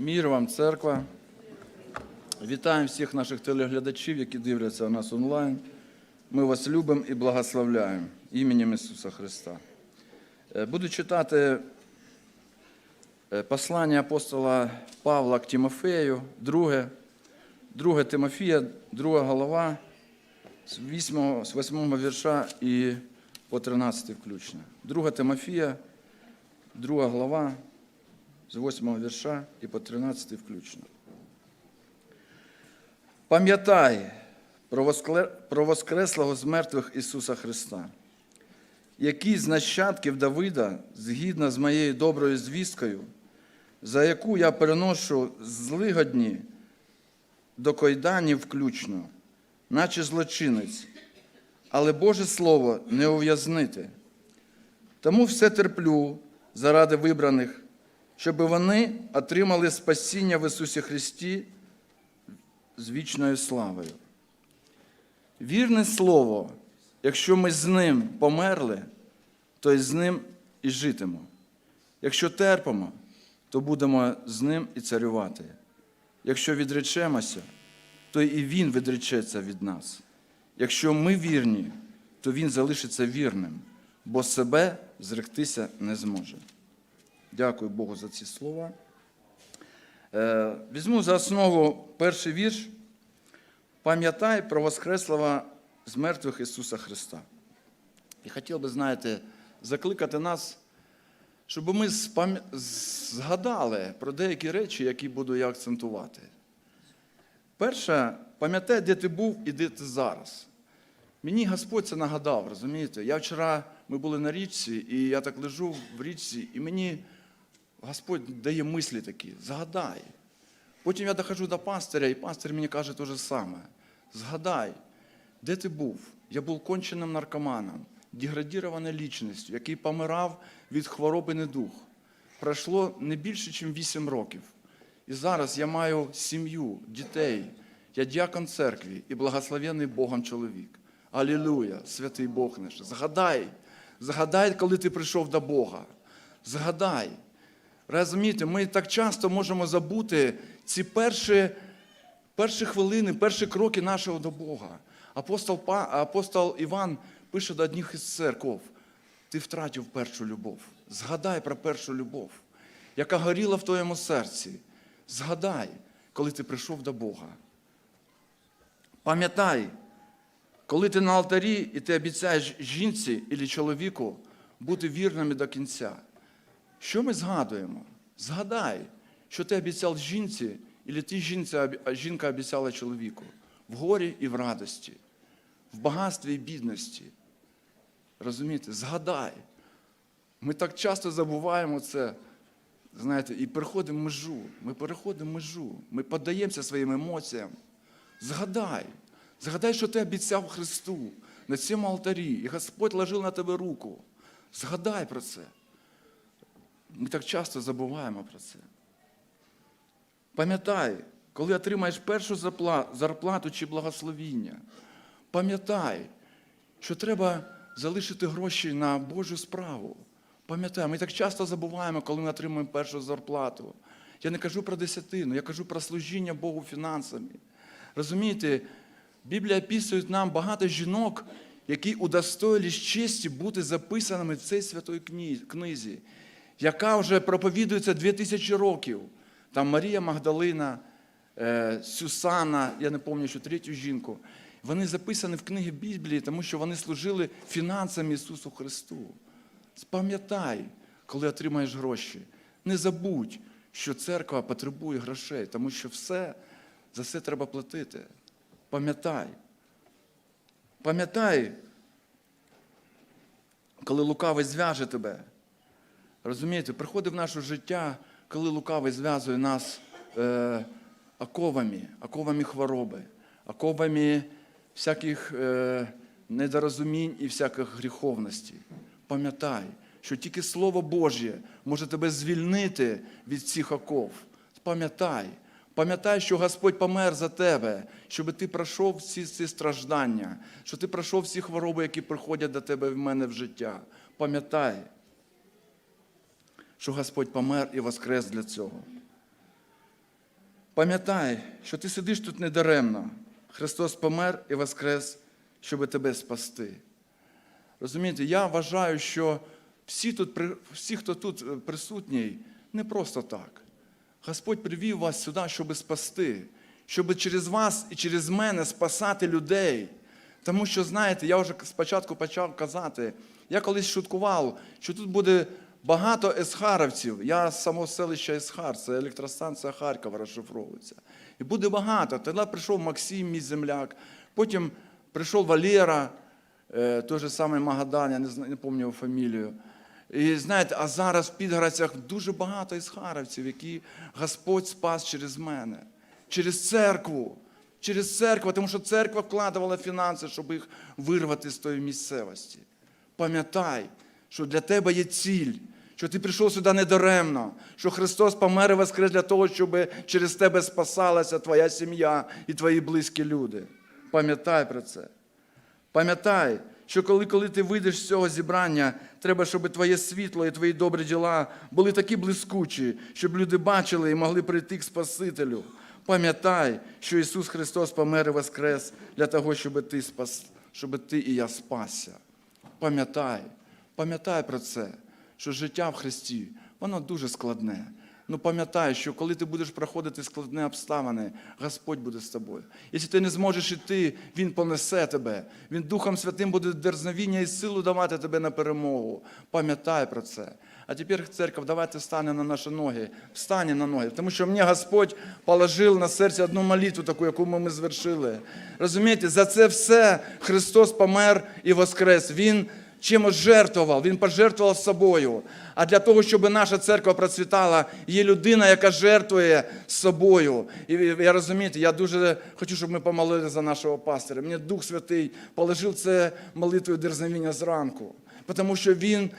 Мір вам, церква. Вітаємо всіх наших телеглядачів, які дивляться нас онлайн. Ми вас любимо і благословляємо іменем Ісуса Христа. Е, Буду читати е, послання апостола Павла к Тимофею, друге, друге Тимофія, друга голова, з 8, з 8 вірша і по 13 включно. Друга Тимофія, друга глава, з 8 вірша і по 13 включно. Пам'ятай про воскреслого з мертвих Ісуса Христа, який з нащадків Давида, згідно з моєю доброю звісткою, за яку я переношу злигодні до койданів включно, наче злочинець, але Боже Слово не ув'язнити. Тому все терплю заради вибраних, щоб вони отримали спасіння в Ісусі Христі з вічною славою. Вірне слово, якщо ми з ним померли, то й з ним і житимо. Якщо терпимо, то будемо з ним і царювати. Якщо відречемося, то і він відречеться від нас. Якщо ми вірні, то він залишиться вірним, бо себе зректися не зможе. Дякую Богу за ці слова. Е, Візьму за основу перший вірш. Пам'ятай про Воскреслого з мертвих Ісуса Христа. І хотів би, знаєте, закликати нас, щоб ми згадали про деякі речі, які буду я акцентувати. Перше, пам'ятай, де ти був і де ти зараз. Мені Господь це нагадав, розумієте? Я вчора, ми були на річці, і я так лежу в річці, і мені Господь дає мислі такі, згадай. Потім я доходжу до пастиря, і пастир мені каже те ж саме. Згадай, де ти був? Я був конченим наркоманом, деградірованою лічністю, який помирав від хвороби недух. Пройшло не більше, ніж 8 років. І зараз я маю сім'ю, дітей. Я дякон церкві і благословений Богом чоловік. Алілуя, святий Бог наш. Згадай, згадай, коли ти прийшов до Бога. Згадай. Розумієте, ми так часто можемо забути ці перші, перші хвилини, перші кроки нашого до Бога. Апостол, апостол Іван пише до одних із церков: ти втратив першу любов. Згадай про першу любов, яка горіла в твоєму серці. Згадай, коли ти прийшов до Бога. Пам'ятай, коли ти на алтарі і ти обіцяєш жінці або чоловіку бути вірними до кінця. Що ми згадуємо? Згадай, що ти обіцяв жінці, або ти жінця, жінка обіцяла чоловіку в горі і в радості, в багатстві і бідності. Розумієте? Згадай. Ми так часто забуваємо це, знаєте, і переходимо межу. Ми переходимо межу. Ми піддаємося своїм емоціям. Згадай, згадай, що ти обіцяв Христу на цьому алтарі, і Господь ложив на тебе руку. Згадай про це. Ми так часто забуваємо про це. Пам'ятай, коли отримаєш першу зарплату чи благословіння, пам'ятай, що треба залишити гроші на Божу справу. Пам'ятай, ми так часто забуваємо, коли ми отримуємо першу зарплату. Я не кажу про десятину, я кажу про служіння Богу фінансами. Розумієте, Біблія описує нам багато жінок, які удостоїлись честі бути записаними в цій святої книзі, яка вже проповідується 2000 років. Там Марія Магдалина, е, Сюсана, я не пам'ятаю, що третю жінку. Вони записані в книги Біблії, тому що вони служили фінансам Ісусу Христу. Спам'ятай, коли отримаєш гроші. Не забудь, що церква потребує грошей, тому що все за все треба платити. Пам'ятай. Пам'ятай, коли лукавий зв'яже тебе. Розумієте, приходить в наше життя, коли лукавий зв'язує нас е, оковами, оковами хвороби, оковами всяких е, недорозумінь і всяких гріховностей. Пам'ятай, що тільки Слово Божє може тебе звільнити від цих оков. Пам'ятай, пам'ятай, що Господь помер за тебе, щоб ти пройшов всі ці страждання, що ти пройшов всі хвороби, які приходять до тебе в мене в життя. Пам'ятай що Господь помер і воскрес для цього. Пам'ятай, що ти сидиш тут недаремно. Христос помер і воскрес, щоб тебе спасти. Розумієте, я вважаю, що всі, тут, всі, хто тут е, присутній, не просто так. Господь привів вас сюди, щоб спасти, щоб через вас і через мене спасати людей. Тому що, знаєте, я вже спочатку почав казати, я колись шуткував, що тут буде багато есхаровців. Я з самого селища Есхар, це електростанція Харкова розшифровується. І буде багато. Тоді прийшов Максим, мій земляк, потім прийшов Валера, е, той же самий Магадан, я не, пам'ятаю його фамілію. І знаєте, а зараз в Підгородцях дуже багато ісхаровців, які Господь спас через мене, через церкву. Через церкву, тому що церква вкладувала фінанси, щоб їх вирвати з тої місцевості. Пам'ятай, що для тебе є ціль, що ти прийшов сюди недаремно, що Христос помер і воскрес для того, щоб через тебе спасалася твоя сім'я і твої близькі люди. Пам'ятай про це. Пам'ятай, що коли, коли ти вийдеш з цього зібрання, треба, щоб твоє світло і твої добрі діла були такі блискучі, щоб люди бачили і могли прийти к Спасителю. Пам'ятай, що Ісус Христос помер і воскрес для того, щоб ти, спас, щоб ти і я спасся. Пам'ятай, пам'ятай про це, що життя в Христі, воно дуже складне. Ну пам'ятай, що коли ти будеш проходити складні обставини, Господь буде з тобою. Якщо ти не зможеш іти, Він понесе тебе. Він Духом Святим буде дерзновіння і силу давати тебе на перемогу. Пам'ятай про це. А тепер, церква, давайте встанемо на наші ноги. Встанемо на ноги. Тому що мені Господь положив на серце одну молитву, таку, яку ми, ми звершили. Розумієте, за це все Христос помер і воскрес. Він чимось жертвував, він пожертвував собою. А для того, щоб наша церква процвітала, є людина, яка жертвує собою. І я розумієте, я дуже хочу, щоб ми помолили за нашого пастора. Мені Дух Святий положив це молитвою дерзновіння зранку, тому що він.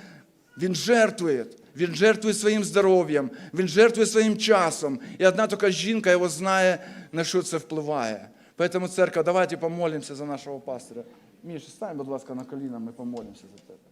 Він жертвує, він жертвує своїм здоров'ям, він жертвує своїм часом. І одна тільки жінка його знає, на що це впливає. Поэтому, церква, давайте помолимося за нашого пастора. Міш, стань, будь ласка, на коліна, ми помолимося за тебе.